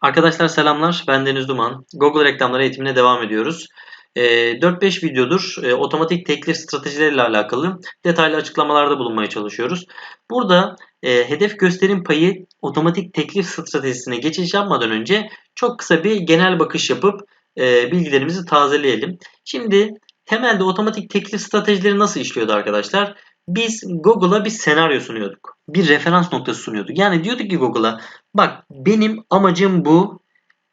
Arkadaşlar selamlar. Ben Deniz Duman. Google reklamları eğitimine devam ediyoruz. Ee, 4-5 videodur e, otomatik teklif stratejileriyle alakalı detaylı açıklamalarda bulunmaya çalışıyoruz. Burada e, hedef gösterim payı otomatik teklif stratejisine geçiş yapmadan önce çok kısa bir genel bakış yapıp e, bilgilerimizi tazeleyelim. Şimdi temelde otomatik teklif stratejileri nasıl işliyordu arkadaşlar? Biz Google'a bir senaryo sunuyorduk. Bir referans noktası sunuyorduk. Yani diyorduk ki Google'a bak benim amacım bu.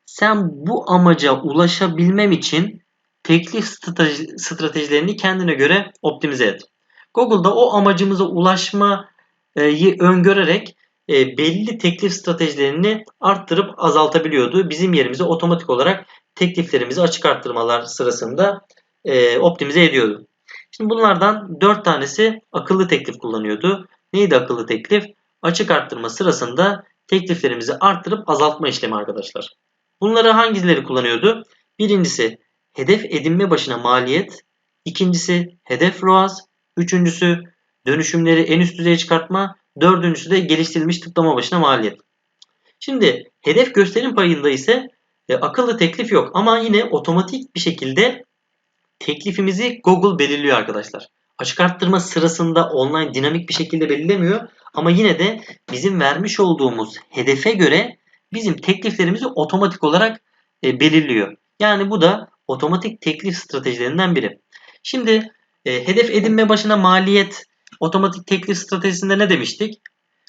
Sen bu amaca ulaşabilmem için teklif strateji, stratejilerini kendine göre optimize et. Google'da o amacımıza ulaşmayı öngörerek e, belli teklif stratejilerini arttırıp azaltabiliyordu. Bizim yerimize otomatik olarak tekliflerimizi açık arttırmalar sırasında e, optimize ediyordu. Şimdi bunlardan 4 tanesi akıllı teklif kullanıyordu. Neydi akıllı teklif? Açık arttırma sırasında tekliflerimizi arttırıp azaltma işlemi arkadaşlar. Bunları hangileri kullanıyordu? Birincisi hedef edinme başına maliyet. ikincisi hedef ROAS. Üçüncüsü dönüşümleri en üst düzeye çıkartma. Dördüncüsü de geliştirilmiş tıklama başına maliyet. Şimdi hedef gösterim payında ise e, akıllı teklif yok ama yine otomatik bir şekilde teklifimizi Google belirliyor arkadaşlar. Açık arttırma sırasında online dinamik bir şekilde belirlemiyor ama yine de bizim vermiş olduğumuz hedefe göre bizim tekliflerimizi otomatik olarak e, belirliyor. Yani bu da otomatik teklif stratejilerinden biri. Şimdi e, hedef edinme başına maliyet otomatik teklif stratejisinde ne demiştik?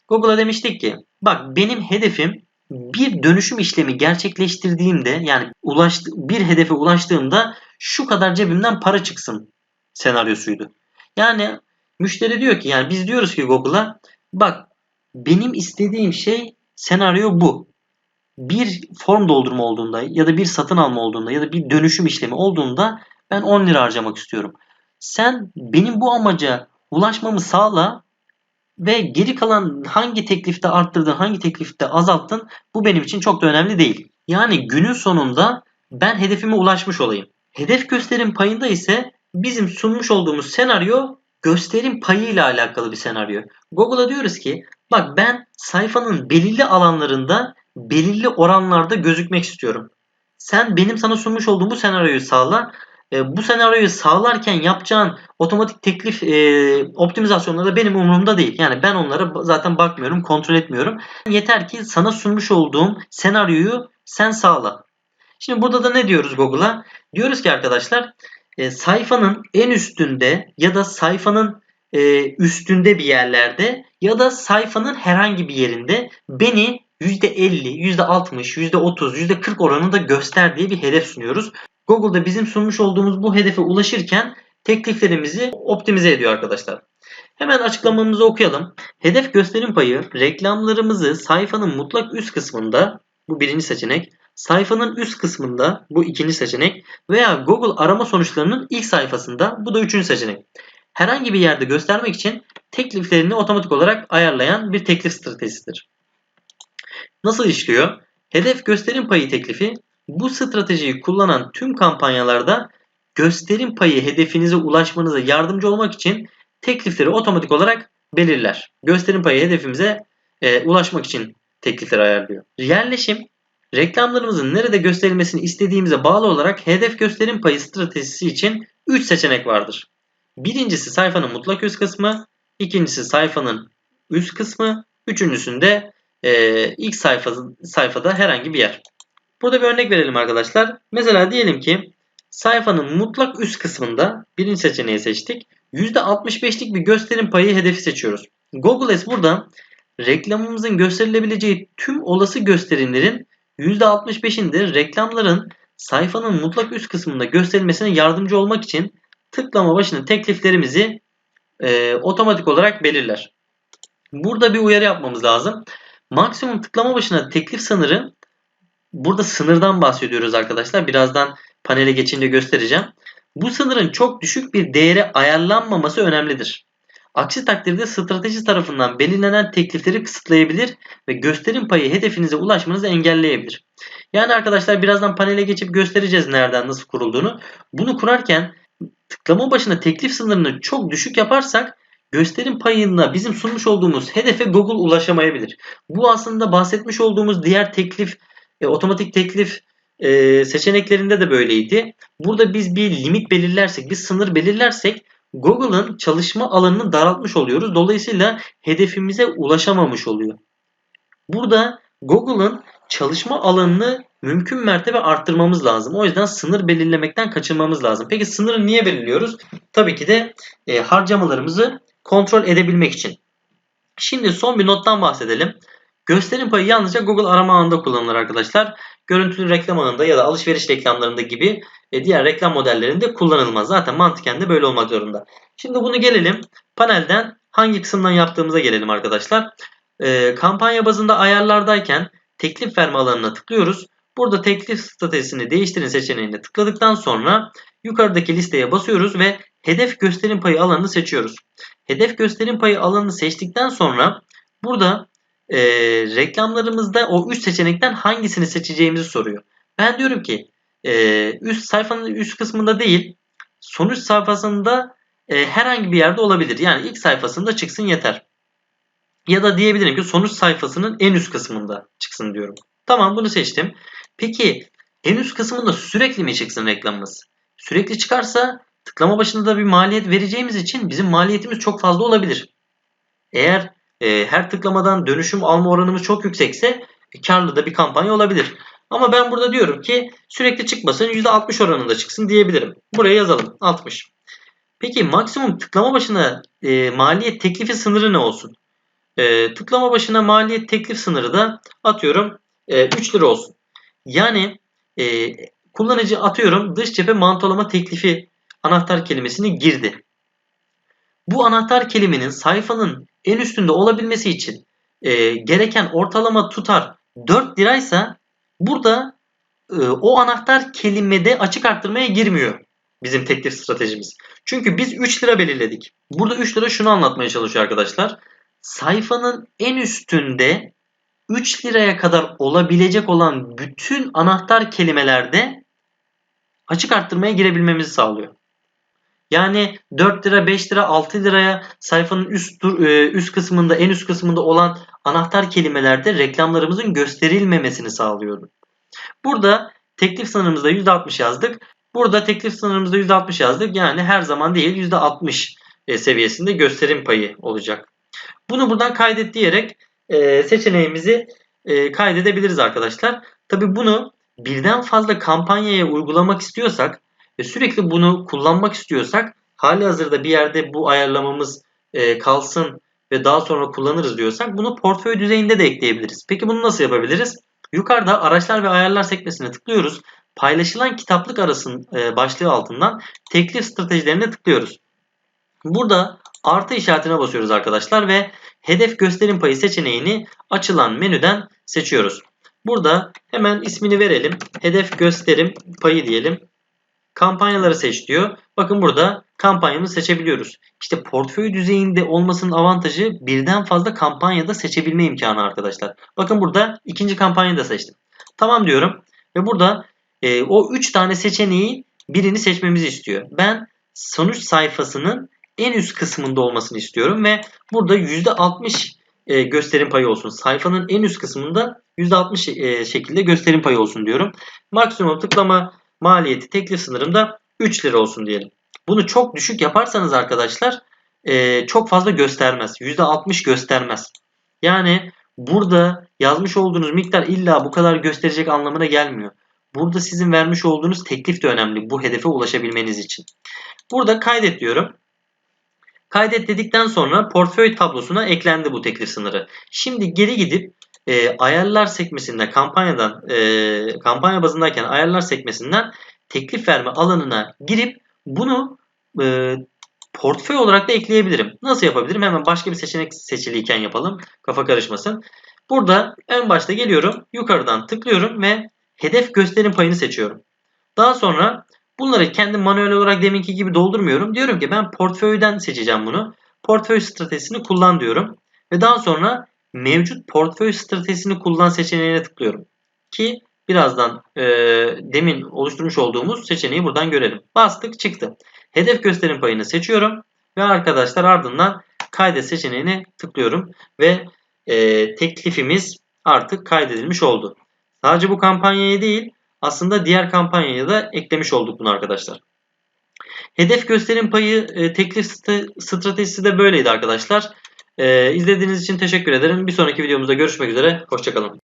Google'a demiştik ki bak benim hedefim bir dönüşüm işlemi gerçekleştirdiğimde yani ulaştı, bir hedefe ulaştığımda şu kadar cebimden para çıksın senaryosuydu. Yani müşteri diyor ki yani biz diyoruz ki Google'a bak benim istediğim şey senaryo bu. Bir form doldurma olduğunda ya da bir satın alma olduğunda ya da bir dönüşüm işlemi olduğunda ben 10 lira harcamak istiyorum. Sen benim bu amaca ulaşmamı sağla ve geri kalan hangi teklifte arttırdın, hangi teklifte azalttın bu benim için çok da önemli değil. Yani günün sonunda ben hedefime ulaşmış olayım. Hedef gösterim payında ise bizim sunmuş olduğumuz senaryo gösterim payıyla alakalı bir senaryo. Google'a diyoruz ki bak ben sayfanın belirli alanlarında belirli oranlarda gözükmek istiyorum. Sen benim sana sunmuş olduğum bu senaryoyu sağla. E, bu senaryoyu sağlarken yapacağın otomatik teklif e, optimizasyonları da benim umurumda değil. Yani ben onlara zaten bakmıyorum, kontrol etmiyorum. Yeter ki sana sunmuş olduğum senaryoyu sen sağla. Şimdi burada da ne diyoruz Google'a? Diyoruz ki arkadaşlar e, sayfanın en üstünde ya da sayfanın e, üstünde bir yerlerde ya da sayfanın herhangi bir yerinde beni %50, %60, %30, %40 oranında göster diye bir hedef sunuyoruz. Google'da bizim sunmuş olduğumuz bu hedefe ulaşırken tekliflerimizi optimize ediyor arkadaşlar. Hemen açıklamamızı okuyalım. Hedef gösterim payı reklamlarımızı sayfanın mutlak üst kısmında bu birinci seçenek sayfanın üst kısmında bu ikinci seçenek veya Google arama sonuçlarının ilk sayfasında bu da üçüncü seçenek. Herhangi bir yerde göstermek için tekliflerini otomatik olarak ayarlayan bir teklif stratejisidir. Nasıl işliyor? Hedef gösterim payı teklifi bu stratejiyi kullanan tüm kampanyalarda gösterim payı hedefinize ulaşmanıza yardımcı olmak için teklifleri otomatik olarak belirler. Gösterim payı hedefimize e, ulaşmak için teklifleri ayarlıyor. Yerleşim reklamlarımızın nerede gösterilmesini istediğimize bağlı olarak hedef gösterim payı stratejisi için 3 seçenek vardır. Birincisi sayfanın mutlak üst kısmı, ikincisi sayfanın üst kısmı, üçüncüsünde e, ilk sayfa, sayfada herhangi bir yer. Burada bir örnek verelim arkadaşlar. Mesela diyelim ki sayfanın mutlak üst kısmında birinci seçeneği seçtik. %65'lik bir gösterim payı hedefi seçiyoruz. Google Ads burada reklamımızın gösterilebileceği tüm olası gösterimlerin %65'inde reklamların sayfanın mutlak üst kısmında gösterilmesine yardımcı olmak için tıklama başına tekliflerimizi e, otomatik olarak belirler. Burada bir uyarı yapmamız lazım. Maksimum tıklama başına teklif sınırı burada sınırdan bahsediyoruz arkadaşlar. Birazdan panele geçince göstereceğim. Bu sınırın çok düşük bir değere ayarlanmaması önemlidir. Aksi takdirde strateji tarafından belirlenen teklifleri kısıtlayabilir ve gösterim payı hedefinize ulaşmanızı engelleyebilir. Yani arkadaşlar birazdan panele geçip göstereceğiz nereden nasıl kurulduğunu. Bunu kurarken tıklama başına teklif sınırını çok düşük yaparsak gösterim payına bizim sunmuş olduğumuz hedefe Google ulaşamayabilir. Bu aslında bahsetmiş olduğumuz diğer teklif e, otomatik teklif e, seçeneklerinde de böyleydi. Burada biz bir limit belirlersek, bir sınır belirlersek Google'ın çalışma alanını daraltmış oluyoruz. Dolayısıyla hedefimize ulaşamamış oluyor. Burada Google'ın çalışma alanını mümkün mertebe arttırmamız lazım. O yüzden sınır belirlemekten kaçınmamız lazım. Peki sınırı niye belirliyoruz? Tabii ki de e, harcamalarımızı kontrol edebilmek için. Şimdi son bir nottan bahsedelim. Gösterim payı yalnızca Google arama ağında kullanılır arkadaşlar. Görüntülü reklam ağında ya da alışveriş reklamlarında gibi e, diğer reklam modellerinde kullanılmaz. Zaten mantıken de böyle olmak zorunda. Şimdi bunu gelelim panelden hangi kısımdan yaptığımıza gelelim arkadaşlar. E, kampanya bazında ayarlardayken teklif verme alanına tıklıyoruz. Burada teklif stratejisini değiştirin seçeneğine tıkladıktan sonra yukarıdaki listeye basıyoruz ve hedef gösterim payı alanını seçiyoruz. Hedef gösterim payı alanını seçtikten sonra burada e, reklamlarımızda o üst seçenekten hangisini seçeceğimizi soruyor. Ben diyorum ki e, üst sayfanın üst kısmında değil sonuç sayfasında e, herhangi bir yerde olabilir. Yani ilk sayfasında çıksın yeter. Ya da diyebilirim ki sonuç sayfasının en üst kısmında çıksın diyorum. Tamam bunu seçtim. Peki en üst kısmında sürekli mi çıksın reklamımız? Sürekli çıkarsa tıklama başında da bir maliyet vereceğimiz için bizim maliyetimiz çok fazla olabilir. Eğer e, her tıklamadan dönüşüm alma oranımız çok yüksekse e, karlı da bir kampanya olabilir. Ama ben burada diyorum ki sürekli çıkmasın %60 oranında çıksın diyebilirim. Buraya yazalım 60. Peki maksimum tıklama başına e, maliyet teklifi sınırı ne olsun? E, tıklama başına maliyet teklif sınırı da atıyorum e, 3 lira olsun. Yani e, kullanıcı atıyorum dış cephe mantolama teklifi anahtar kelimesini girdi. Bu anahtar kelimenin sayfanın en üstünde olabilmesi için e, gereken ortalama tutar 4 liraysa burada e, o anahtar kelimede açık arttırmaya girmiyor bizim teklif stratejimiz. Çünkü biz 3 lira belirledik. Burada 3 lira şunu anlatmaya çalışıyor arkadaşlar. Sayfanın en üstünde 3 liraya kadar olabilecek olan bütün anahtar kelimelerde açık arttırmaya girebilmemizi sağlıyor. Yani 4 lira, 5 lira, 6 liraya sayfanın üst e, üst kısmında, en üst kısmında olan anahtar kelimelerde reklamlarımızın gösterilmemesini sağlıyordu. Burada teklif sınırımızda %60 yazdık. Burada teklif sınırımızda %60 yazdık. Yani her zaman değil %60 e, seviyesinde gösterim payı olacak. Bunu buradan kaydet diyerek e, seçeneğimizi kaydedebiliriz arkadaşlar. Tabi bunu birden fazla kampanyaya uygulamak istiyorsak ve sürekli bunu kullanmak istiyorsak hali hazırda bir yerde bu ayarlamamız e, kalsın ve daha sonra kullanırız diyorsak bunu portföy düzeyinde de ekleyebiliriz. Peki bunu nasıl yapabiliriz? Yukarıda araçlar ve ayarlar sekmesine tıklıyoruz. Paylaşılan kitaplık arasın e, başlığı altından teklif stratejilerine tıklıyoruz. Burada artı işaretine basıyoruz arkadaşlar ve hedef gösterim payı seçeneğini açılan menüden seçiyoruz. Burada hemen ismini verelim. Hedef gösterim payı diyelim. Kampanyaları seç diyor. Bakın burada kampanyamızı seçebiliyoruz. İşte portföy düzeyinde olmasının avantajı birden fazla kampanyada seçebilme imkanı arkadaşlar. Bakın burada ikinci kampanyayı da seçtim. Tamam diyorum. Ve burada e, o 3 tane seçeneği birini seçmemizi istiyor. Ben sonuç sayfasının en üst kısmında olmasını istiyorum ve burada %60 e, gösterim payı olsun. Sayfanın en üst kısmında %60 e, şekilde gösterim payı olsun diyorum. Maksimum tıklama maliyeti teklif sınırımda 3 lira olsun diyelim. Bunu çok düşük yaparsanız arkadaşlar e, çok fazla göstermez. %60 göstermez. Yani burada yazmış olduğunuz miktar illa bu kadar gösterecek anlamına gelmiyor. Burada sizin vermiş olduğunuz teklif de önemli bu hedefe ulaşabilmeniz için. Burada kaydet diyorum. Kaydet dedikten sonra portföy tablosuna eklendi bu teklif sınırı. Şimdi geri gidip e, ayarlar sekmesinde kampanyadan e, kampanya bazındayken ayarlar sekmesinden teklif verme alanına girip bunu e, portföy olarak da ekleyebilirim. Nasıl yapabilirim? Hemen başka bir seçenek seçiliyken yapalım. Kafa karışmasın. Burada en başta geliyorum. Yukarıdan tıklıyorum ve hedef gösterim payını seçiyorum. Daha sonra bunları kendi manuel olarak deminki gibi doldurmuyorum. Diyorum ki ben portföyden seçeceğim bunu. Portföy stratejisini kullan diyorum. Ve daha sonra mevcut portföy stratejisini kullan seçeneğine tıklıyorum. Ki birazdan e, demin oluşturmuş olduğumuz seçeneği buradan görelim. Bastık çıktı. Hedef gösterim payını seçiyorum ve arkadaşlar ardından kaydet seçeneğine tıklıyorum ve e, teklifimiz artık kaydedilmiş oldu. Sadece bu kampanyaya değil aslında diğer kampanyaya da eklemiş olduk bunu arkadaşlar. Hedef gösterim payı e, teklif stratejisi de böyleydi arkadaşlar. E, izlediğiniz için teşekkür ederim. Bir sonraki videomuzda görüşmek üzere. Hoşçakalın.